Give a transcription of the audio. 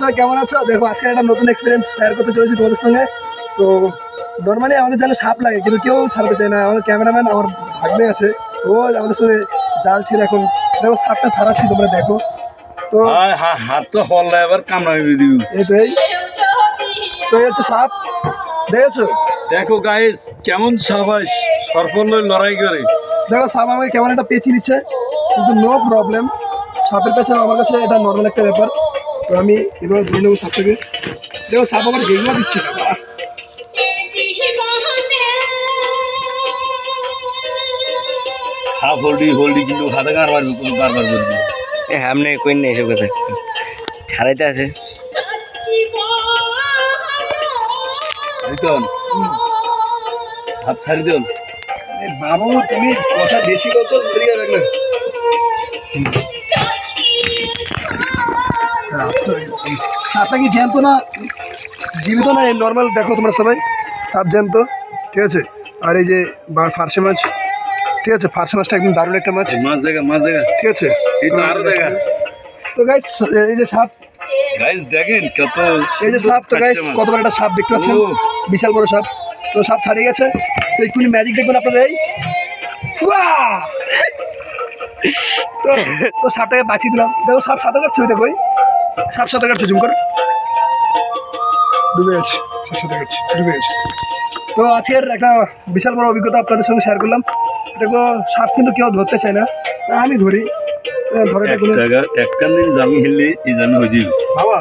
সবাই কেমন আছো? দেখো আজকে একটা নতুন এক্সপিরিয়েন্স শেয়ার করতে চলেছি তোমাদের সঙ্গে। তো নর্মালি আমাদের জালে সাপ লাগে কিন্তু কেউ ছাড়াতে চায় না। আমাদের ক্যামেরাম্যান আমার ভাগ্নে আছে। ও আমাদের সঙ্গে জাল ছিল এখন। দেখো সাপটা ছাড়াচ্ছি তোমরা দেখো। তো হাত তো হল্লা এবার কামড়াই দিব এই তো এই। তো এই হচ্ছে সাপ। দেখেছ? দেখো গাইস কেমন সবাই সরফল লড়াই করে। দেখো সাপ আমাকে কেমন একটা পেঁচিয়ে নিচ্ছে কিন্তু নো প্রবলেম সাপের পেছনে আমার কাছে এটা নর্মাল একটা ব্যাপার। তো আমি এবার ধরে নেব সাপটাকে দেখো সাপ আবার যেগুলো দিচ্ছে বাবা। হাফ হোল্ডি হোল্ডি কিন্তু হাতে মারবি বারবার সামনে কই না এসব কথা। ছাড়াইতে আছে। হাত ছাড়ি দিন এ বাবু তুমি কথা বেশি বলতো না। সাপটা কি জ্যান্ত না জীবিত না? এই নর্মাল দেখো তোমরা সবাই। সাপ জ্যান্ত ঠিক আছে? আর এই যে ফার্সে মাছ ঠিক আছে? ফার্সে মাছটা একদম দারুণ একটা মাছ। মাছ দেখা মাছ দেখা। ঠিক আছে? এই তো আরও দেখা। তো গাইস এই যে সাপ। গাইস দেখেন কত এই যে সাপ তো গাইস কত বড় একটা সাপ দেখতে পাচ্ছেন। বিশাল বড় সাপ। তো সাপ ছাড়িয়ে গেছে। তো একটুখানি ম্যাজিক দেখবেন আপনারা এই। ফুয়া! তো সাপটাকে বাঁচিয়ে দিলাম। দেখো সাপ সাঁতার কাটছে ওই দেখো জুম ডুবে আছে ডুবে আছে তো আজকের একটা বিশাল বড় অভিজ্ঞতা আপনাদের সঙ্গে শেয়ার করলাম। দেখো সাপ কিন্তু কেউ ধরতে চায় না। আমি ধরি। ধরে একটা দিন জামি হেললে এই জামি হয়েছিল। বাবা।